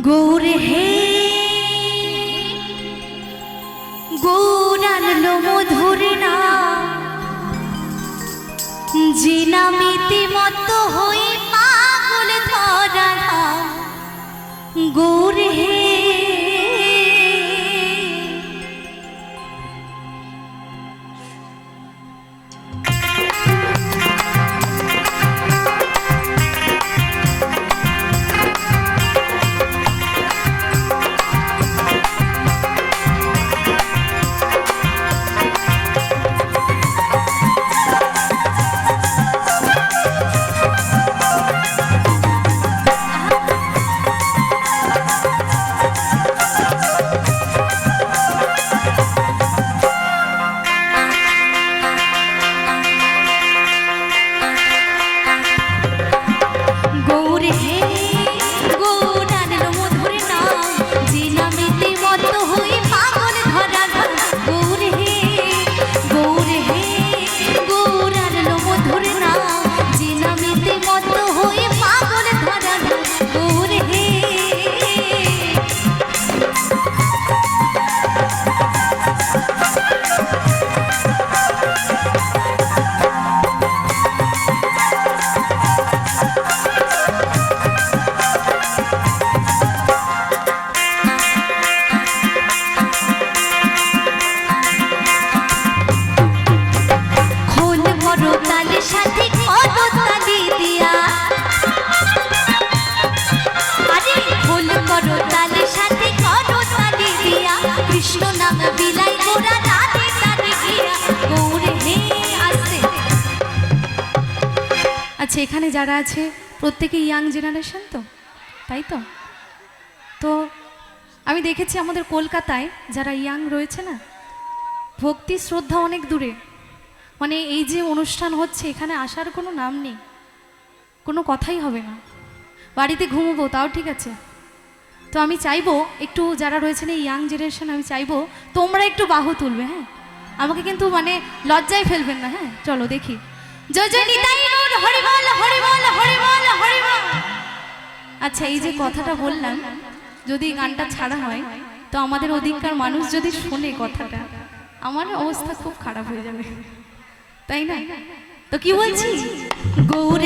গৌর হে। গৌরানল মধুর না যে নামিতে মত হই পাগল ধরা। গৌর হে। আচ্ছা এখানে যারা আছে, প্রত্যেকে ইয়াং জেনারেশন তো? তাই তো? তো আমি দেখেছি আমাদের কলকাতায় যারা ইয়াং রয়েছে না, ভক্তি, শ্রদ্ধা অনেক দূরে। মানে এই যে অনুষ্ঠান হচ্ছে, এখানে আসার কোনো নাম নেই। কোনো কথাই হবে না। বাড়িতে ঘুমবো, তাও ঠিক আছে। তো আমি চাইব, একটু যারা রয়েছেন এই ইয়াং জেনারেশন আমি চাইব, তোমরা একটু বাহু তুলবে হ্যাঁ? আমাকে কিন্তু মানে লজ্জায় ফেলবেন না হ্যাঁ? চলো দেখি। জয় জয় নিতাই গৌর হরি বল হরি বল হরি বল হরি বল। আচ্ছা এই যে কথাটা বললাম যদি গানটা ছাড়া হয় তো আমাদের ওদিককার মানুষ যদি শোনে কথাটা আমার অবস্থা খুব খারাপ হয়ে যাবে। তাই না? তো কি বলছি? গৌর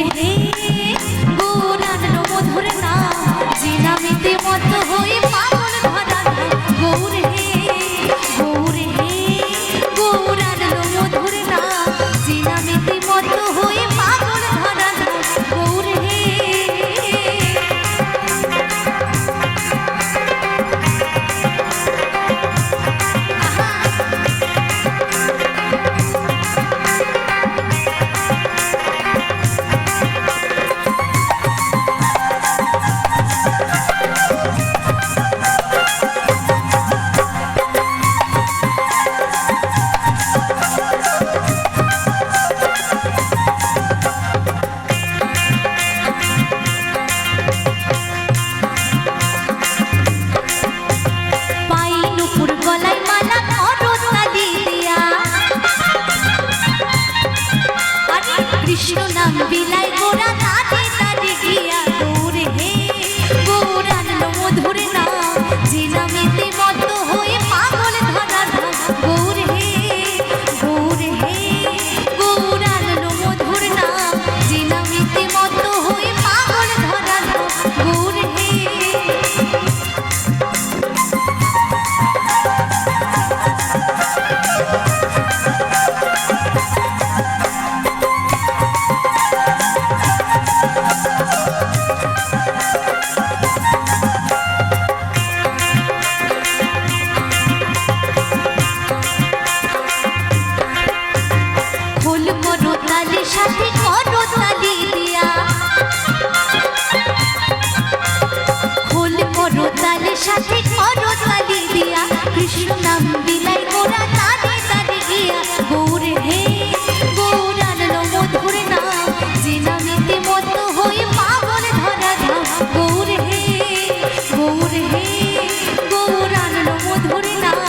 গৌরান মধুর নাম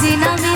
যে নামে